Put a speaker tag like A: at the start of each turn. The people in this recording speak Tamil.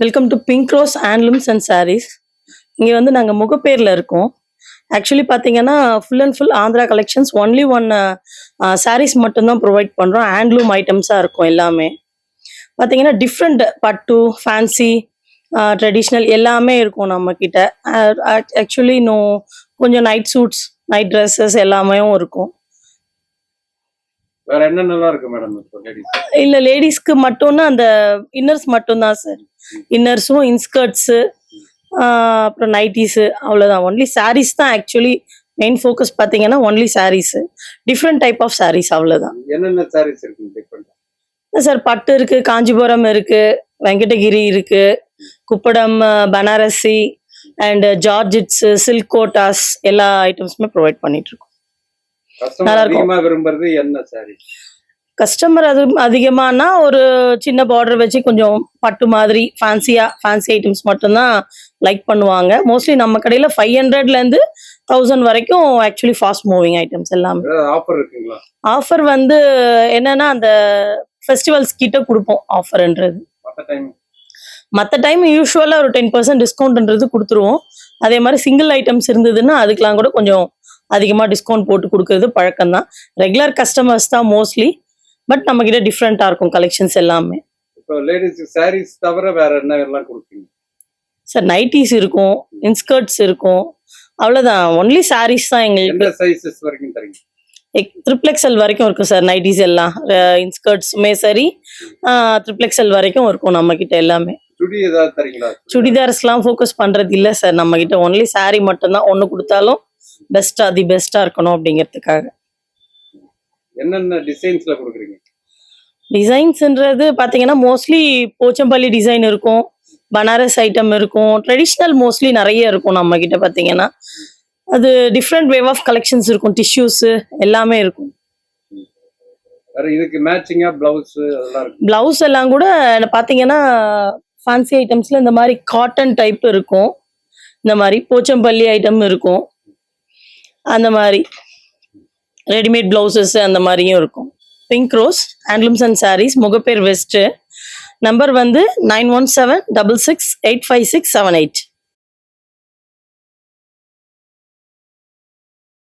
A: Welcome to pink rose handlooms and sarees இங்கே வந்து நாங்கள் முகப்பேரில் இருக்கோம். ஆக்சுவலி பார்த்தீங்கன்னா full and full Andhra collections only one sarees மட்டும்தான் ப்ரொவைட் பண்ணுறோம் ஹேண்ட்லூம் ஐட்டம்ஸாக இருக்கும் எல்லாமே. பார்த்தீங்கன்னா டிஃப்ரெண்ட் பட்டு ஃபேன்சி ட்ரெடிஷ்னல் எல்லாமே இருக்கும் நம்மக்கிட்ட ஆக்சுவலி இன்னும் கொஞ்சம் நைட் சூட்ஸ் நைட் ட்ரெஸ்ஸஸ் எல்லாமே இருக்கும்.
B: வேற என்னென்னலாம் இருக்கு மேடம்
A: இல்ல லேடிஸ்க்கு மட்டும்னா அந்த இன்னர்ஸ் மட்டும்தான் சார் இன்னர்ஸும் இன்ஸ்கர்ட்ஸு அப்புறம் நைட்டிஸு அவ்வளோதான் ஒன்லி sarees தான் ஆக்சுவலி மெயின் ஃபோக்கஸ் பார்த்தீங்கன்னா only sarees different type of sarees அவ்வளோதான்
B: என்னென்ன சாரீஸ் இருக்கு டிஃப்ரெண்ட்
A: சார் பட்டு இருக்கு காஞ்சிபுரம் இருக்கு வெங்கடகிரி இருக்கு Kuppadam Banarasi and georgettes silk Kotas எல்லா ஐட்டம்ஸுமே ப்ரொவைட் பண்ணிட்டு இருக்கோம்.
B: கஸ்டமர்
A: நல்லா இருக்கும்.
B: அதிகமா விரும்புறது என்ன சாரி
A: கஸ்டமர் அது அதிகமானா ஒரு சின்ன பார்டர் வச்சு கொஞ்சம் பட்டு மாதிரி ஃபேன்சியா ஃபேன்சி ஐட்டம்ஸ் மட்டும்தான் லைக் பண்ணுவாங்க. மோஸ்ட்லி நம்ம கடையில் ஃபைவ் ஹண்ட்ரட்லேருந்து தௌசண்ட் வரைக்கும் ஆக்சுவலி ஃபாஸ்ட் மூவிங் ஐட்டம்ஸ் எல்லாமே.
B: ஆஃபர் இருக்குங்களா?
A: ஆஃபர் வந்து என்னன்னா அந்த ஃபெஸ்டிவல்ஸ் கிட்ட கொடுப்போம் ஆஃபர்ன்றது
B: மற்ற டைம்
A: மற்ற டைம் யூஸ்வலாக ஒரு டென் பர்சன்ட் டிஸ்கவுண்ட்ன்றது கொடுத்துருவோம். அதே மாதிரி சிங்கிள் ஐட்டம்ஸ் இருந்ததுன்னா அதுக்கெலாம் கூட கொஞ்சம் அதிகமாக டிஸ்கவுண்ட் போட்டு கொடுக்கறது பழக்கம் தான் ரெகுலர் கஸ்டமர்ஸ் தான் மோஸ்ட்லி பட் நம்மக்கிட்ட டிஃப்ரெண்ட்டாக இருக்கும் கலெக்ஷன்ஸ் எல்லாமே.
B: இப்போ லேடிஸ் சாரீஸ் தவிர வேற என்ன எல்லாம் கொடுப்பீங்க?
A: சார் நைட்டிஸ் இருக்கும் இன்ஸ்கர்ட்ஸ் இருக்கும். அவ்வளோதான் ஒன்லி sarees தான் எங்களுக்கு.
B: சைஸஸ் வரைக்கும் தரீங்க?
A: ட்ரிப்ளெக்ஸல் வரைக்கும் இருக்கும் சார் நைட்டிஸ் எல்லாம். இன்ஸ்கர்ட்ஸுமே சரி ட்ரிப்ளெக்ஸல் வரைக்கும் இருக்கும் நம்மக்கிட்ட எல்லாமே. சுடிதார்ஸ்லாம் ஃபோக்கஸ் பண்ணுறது இல்லை சார் நம்மக்கிட்ட ஒன்லி saree மட்டும்தான். ஒன்று கொடுத்தாலும் பெஸ்ட்டாக தி பெஸ்ட்டாக இருக்கணும் அப்படிங்கிறதுக்காக.
B: என்னென்ன டிசைன்ஸ்ல கொடுக்குறீங்க?
A: டிசைன்ஸ்ன்றது பார்த்தீங்கன்னா மோஸ்ட்லி போச்சம்பள்ளி டிசைன் இருக்கும். பனாரஸ் ஐட்டம் இருக்கும். ட்ரெடிஷ்னல் மோஸ்ட்லி நிறைய இருக்கும் நம்ம கிட்ட பார்த்தீங்கன்னா அது டிஃப்ரெண்ட் வேவ் ஆஃப் கலெக்ஷன்ஸ் இருக்கும். டிஷ்யூஸு எல்லாமே இருக்கும்.
B: இதுக்கு மேட்சிங்கா பிளவுஸ்
A: ப்ளவுஸ் எல்லாம் கூட பார்த்தீங்கன்னா ஃபேன்சி ஐட்டம்ஸில் இந்த மாதிரி காட்டன் டைப் இருக்கும். இந்த மாதிரி போச்சம்பள்ளி ஐட்டம் இருக்கும். அந்த மாதிரி. ரெடிமேட் ப்ளவுசஸ் அந்த மாதிரியும் இருக்கும். Pink rose handlooms and sarees Mogappair west number வந்து nine one seven double six eight five six seven eight